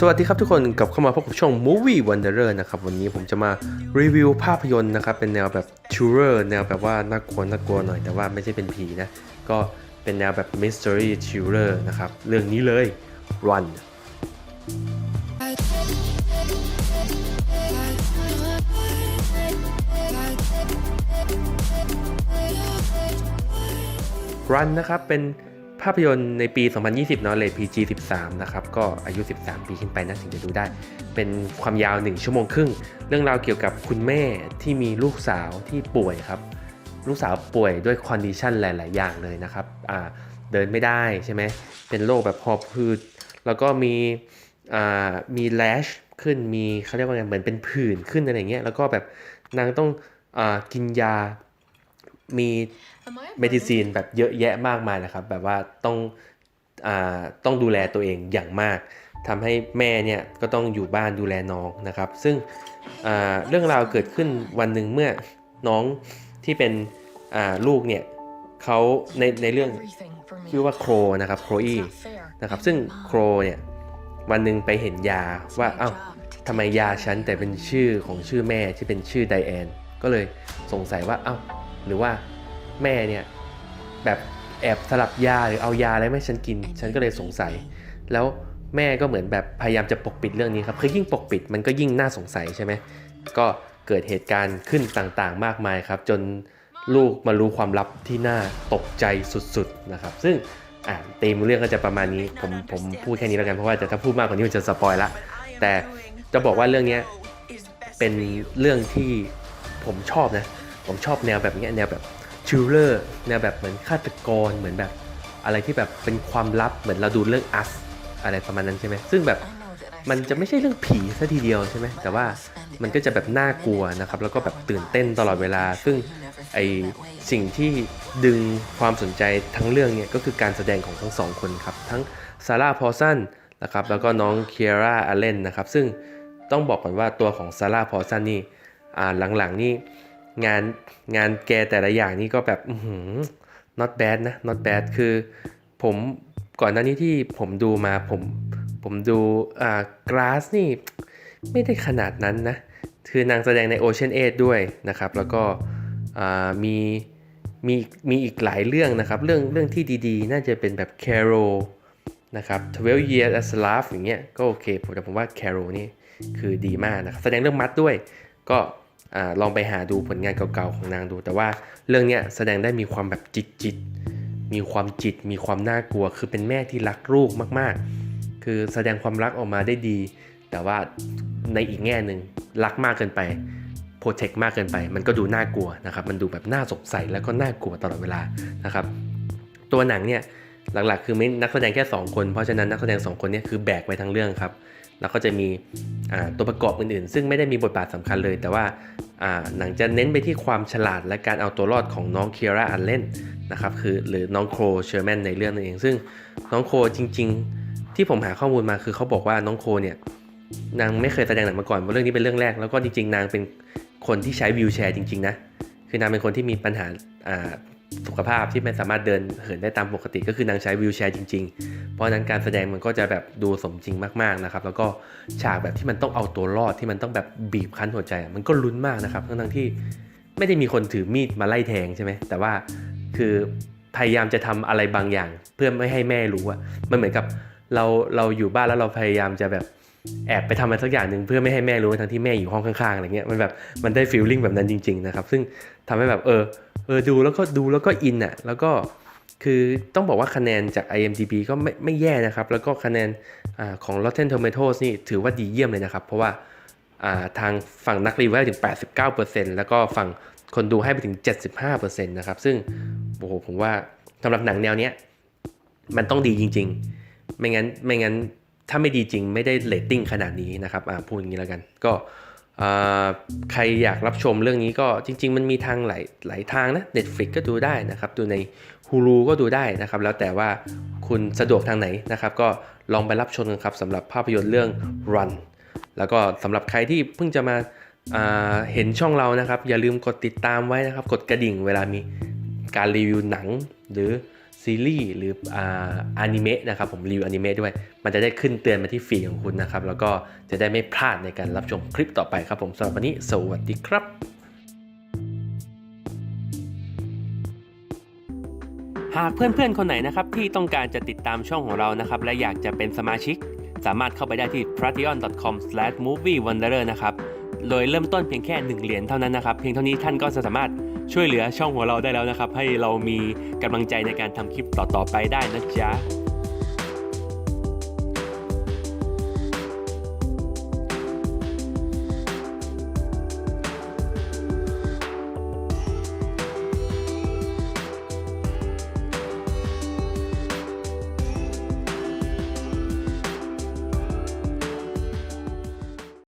สวัสดีครับทุกคนกลับเข้ามาพบกับช่อง Movie Wanderer นะครับวันนี้ผมจะมารีวิวภาพยนตร์นะครับเป็นแนวแบบ Thriller แนวแบบว่าน่ากลัวน่ากลัวหน่อยแต่ว่าไม่ใช่เป็นผีนะ ก็เป็นแนวแบบ Mystery Thriller นะครับ เรื่องนี้เลย Run รันนะครับเป็นาพยนตร์ในปี 2020 เนาะเลท PG 13 นะครับ ก็อายุ 13 ปีขึ้นไปนะถึงจะดูได้ เป็นความยาว 1 ชั่วโมงครึ่ง เรื่องราวเกี่ยวกับคุณแม่ที่มีลูกสาวที่ป่วยครับ ลูกสาวป่วยด้วยคอนดิชันหลาย ๆ อย่างเลยนะครับ เดินไม่ได้ใช่ไหม เป็นโรคแบบหอบพืด แล้วก็มีมีแลชขึ้น มีเขาเรียกว่าไง เหมือนเป็นผื่นขึ้นอะไรเงี้ย แล้วก็แบบนางต้องอกินยา มีเมดิซีนแบบเยอะแยะมากมายนะครับ แบบว่าต้องอาต้องดูแลตัวเองอย่างมากทำให้แม่เนี่ยก็ต้องอยู่บ้านดูแลน้องนะครับ ซึ่งอ่าเรื่องราวเกิดขึ้นวันหนึ่งเมื่อน้องที่เป็นอ่าลูกเนี่ยเขาในในเรื่องชื่อว่าโครนะครับโครอีนะครับซึ่งโครเนี่ยวันหนึ่งไปเห็นยาว่าเอ้าทำไมยาฉันแต่เป็นชื่อของชื่อแม่ที่เป็นชื่อไดแอน ก็เลยสงสัยว่าเอ้า หรือว่าแม่เนี่ยแบบแอบสลับยาหรือเอายาอะไรไม่ให้ฉันกิน ฉันก็เลยสงสัย แล้วแม่ก็เหมือนแบบพยายามจะปกปิดเรื่องนี้ครับคือยิ่งปกปิดมันก็ยิ่งน่าสงสัยใช่ไหมก็เกิดเหตุการณ์ขึ้นต่างๆ มากมายครับ จนลูกมารู้ความลับที่น่าตกใจสุดๆนะครับ ซึ่งอ่าตีมเรื่องก็จะประมาณนี้ผมผมพูดแค่นี้แล้วกันเพราะว่าจะถ้าพูดมากกว่านี้มันจะสปอยละแต่จะบอกว่าเรื่องเนี้ยเป็นเรื่องที่ผมชอบนะ ผมชอบแนวแบบนี้แนวแบบชิลเลอร์แนวแบบเหมือนฆาตกรเหมือนแบบอะไรที่แบบเป็นความลับเหมือนเราดูเรื่องอัสอะไรประมาณนั้นใช่ไหมซึ่งแบบมันจะไม่ใช่เรื่องผีซะทีเดียวใช่ไหมแต่ว่ามันก็จะแบบน่ากลัวนะครับแล้วก็แบบตื่นเต้นตลอดเวลา ซึ่งไอสิ่งที่ดึงความสนใจทั้งเรื่องเนี่ยก็คือการแสดงของทั้งสองคนครับทั้งซาร่าพอสันนะครับแล้วก็น้องเคียร่าอาเลนนะครับซึ่งต้องบอกก่อนว่าตัวของซาร่าพอสันนี่หลังๆนี่ งานงานแกแต่ละอย่างนี่ก็แบบ อื้อหือ not bad นะ not bad คือผมก่อนหน้านี้ที่ผมดูมาผมผมดูอ่า glass นี่ ไม่ได้ขนาดนั้นนะ คือนางแสดงใน Ocean 8 ด้วยนะครับ แล้วก็มีมีมีอีกหลายเรื่องนะครับ เรื่องเรื่องที่ดีๆ น่าจะเป็นแบบ Carol นะครับ12 Years a Slave อย่างเงี้ยก็โอเค ผมแต่ผมว่า Carol นี่คือดีมากนะครับ แสดงเรื่องมัดด้วย ก็ อลองไปหาดูผลงานเก่าๆของนางดู แต่ว่าเรื่องเนี้ยแสดงได้มีความแบบจิตจิตมีความจิตมีความน่ากลัว คือเป็นแม่ที่รักลูกมากๆ คือแสดงความรักออกมาได้ดี แต่ว่าในอีกแง่หนึ่งรักมากเกินไปโปรเทคมากเกินไป มันก็ดูน่ากลัวนะครับ มันดูแบบน่าสงสัยแล้วก็น่ากลัวตลอดเวลานะครับ ตัวหนังเนี่ยหลักๆ คือไม่นักแสดงแค่ 2 คน เพราะฉะนั้นนักแสดง 2 คนเนี่ยคือแบกไปทั้งเรื่องครับ แล้วก็จะมีตัวประกอบอื่นๆ ซึ่งไม่ได้มีบทบาทสำคัญเลย แต่ว่าหนังจะเน้นไปที่ความฉลาดและการเอาตัวรอดของน้องเคียร่าอันเลนนะครับคือหรือน้องโครเชอร์แมนในเรื่องนั่นเอง ซึ่งน้องโคจริง ๆ ที่ผมหาข้อมูลมาคือเขาบอกว่าน้องโคเนี่ยนางไม่เคยแสดงหนังมาก่อนเพราะเรื่องนี้เป็นเรื่องแรก แล้วก็จริงๆ นางเป็นคนที่ใช้วิวแชร์จริงๆนะคือนางเป็นคนที่มีปัญหา สุขภาพที่ไม่สามารถเดินเหินได้ตามปกติก็คือนางใช้วิวแชร์จริง ๆ เพราะนั้นการแสดงมันก็จะแบบดูสมจริงมากๆนะครับ แล้วก็ฉากแบบที่มันต้องเอาตัวรอดที่มันต้องแบบบีบคั้นหัวใจ มันก็ลุ้นมากนะครับทั้งที่ไม่ได้มีคนถือมีดมาไล่แทงใช่ไหมแต่ว่าคือพยายามจะทำอะไรบางอย่าง เพื่อไม่ให้แม่รู้อะมันเหมือนกับเราเราอยู่บ้านแล้วเราพยายามจะแบบแอบไปทำอะไรสักอย่างหนึ่งเพื่อไม่ให้แม่รู้ทั้งที่แม่อยู่ห้องข้างๆอะไรเงี้ยมันแบบมันได้ฟีลลิ่งแบบนั้นจริง ๆนะครับ ซึ่งทำให้แบบเออ เออดูแล้วก็ดูแล้วก็อินอะแล้วก็คือต้องบอกว่าคะแนนจาก IMDb ก็ไม่ไม่แย่นะครับ แล้วก็คะแนนอของ Rotten Tomatoes นี่ถือว่าดีเยี่ยมเลยนะครับ เพราะว่าทางฝั่งนักรีวิวให้ถึง 89%แล้วก็ฝั่งคนดูให้ไปถึง 75%นะครับ ซึ่งโอ้โหผมว่าสำหรับหนังแนวเนี้ยมันต้องดีจริง ๆ ไม่งั้นไม่งั้นถ้าไม่ดีจริงไม่ได้เรตติ้งขนาดนี้นะครับ อ่าพูดอย่างนี้แล้วกัน ก็ ใครอยากรับชมเรื่องนี้ก็จริง ๆ มันมีทางหลายหลายทางนะ Netflix ก็ดูได้นะครับ ดูใน Hulu ก็ดูได้นะครับ แล้วแต่ว่าคุณสะดวกทางไหนนะครับ ก็ลองไปรับชมกันครับสำหรับภาพยนตร์เรื่อง Run แล้วก็สำหรับใครที่เพิ่งจะมาาเห็นช่องเรานะครับ อย่าลืมกดติดตามไว้นะครับ กดกระดิ่งเวลามีการรีวิวหนังหรือ ซีรีส์หรืออานิเมะนะครับผมรีวิวอนิเมะด้วย มันจะได้ขึ้นเตือนมาที่ฟีดของคุณนะครับ แล้วก็จะได้ไม่พลาดในการรับชมคลิปต่อไปครับผมสำหรับวันนี้ สวัสดีครับหากเพื่อนๆ คนไหนนะครับที่ต้องการจะติดตามช่องของเรานะครับ และอยากจะเป็นสมาชิก สามารถเข้าไปได้ที่ patreon.com/moviewanderer นะครับ โดยเริ่มต้นเพียงแค่ 1 เหรียญเท่านั้นนะครับ เพียงเท่านี้ท่านก็จะสามารถ ช่วยเหลือช่องของเราได้แล้วนะครับ ให้เรามีกำลังใจในการทำคลิปต่อๆไปได้นะจ๊ะ